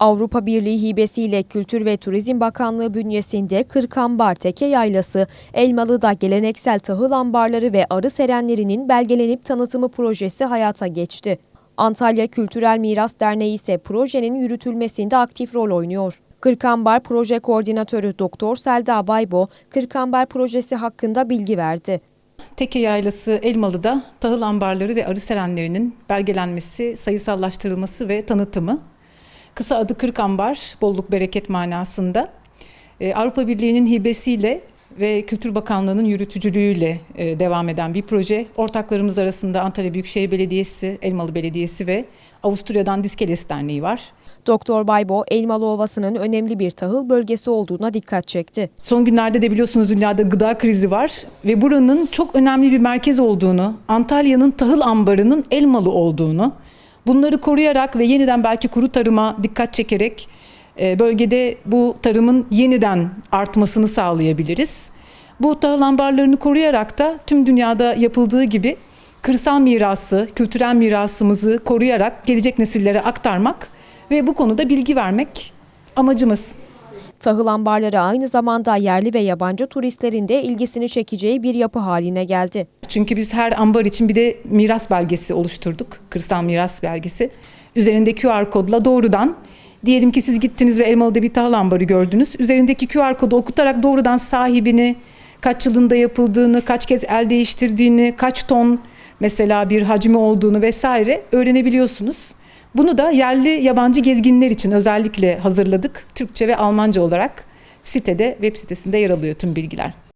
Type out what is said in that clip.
Avrupa Birliği hibesiyle Kültür ve Turizm Bakanlığı bünyesinde Kırkambar Teke Yaylası, Elmalı'da geleneksel tahıl ambarları ve arı serenlerinin belgelenip tanıtımı projesi hayata geçti. Antalya Kültürel Miras Derneği ise projenin yürütülmesinde aktif rol oynuyor. Kırkambar Proje Koordinatörü Doktor Selda Baybo, Kırkambar projesi hakkında bilgi verdi. Teke Yaylası Elmalı'da tahıl ambarları ve arı serenlerinin belgelenmesi, sayısallaştırılması ve tanıtımı. Kısa adı Kırk Ambar, bolluk bereket manasında. Ee, Avrupa Birliği'nin hibesiyle ve Kültür Bakanlığı'nın yürütücülüğüyle e, devam eden bir proje. Ortaklarımız arasında Antalya Büyükşehir Belediyesi, Elmalı Belediyesi ve Avusturya'dan Diskeles Derneği var. Doktor Baybo, Elmalı Ovası'nın önemli bir tahıl bölgesi olduğuna dikkat çekti. Son günlerde de biliyorsunuz dünyada gıda krizi var ve buranın çok önemli bir merkez olduğunu, Antalya'nın tahıl ambarının Elmalı olduğunu, bunları koruyarak ve yeniden belki kuru tarıma dikkat çekerek e, bölgede bu tarımın yeniden artmasını sağlayabiliriz. Bu tahıl ambarlarını koruyarak da tüm dünyada yapıldığı gibi kırsal mirası, kültürel mirasımızı koruyarak gelecek nesillere aktarmak ve bu konuda bilgi vermek amacımız. Tahıl ambarları aynı zamanda yerli ve yabancı turistlerin de ilgisini çekeceği bir yapı haline geldi. Çünkü biz her ambar için bir de miras belgesi oluşturduk. Kırsal miras belgesi. Üzerinde QR kodla doğrudan diyelim ki siz gittiniz ve Elmalı'da bir tahıl ambarı gördünüz. Üzerindeki QR kodu okutarak doğrudan sahibini, kaç yılında yapıldığını, kaç kez el değiştirdiğini, kaç ton mesela bir hacmi olduğunu vesaire öğrenebiliyorsunuz. Bunu da yerli yabancı gezginler için özellikle hazırladık. Türkçe ve Almanca olarak sitede, web sitesinde yer alıyor tüm bilgiler.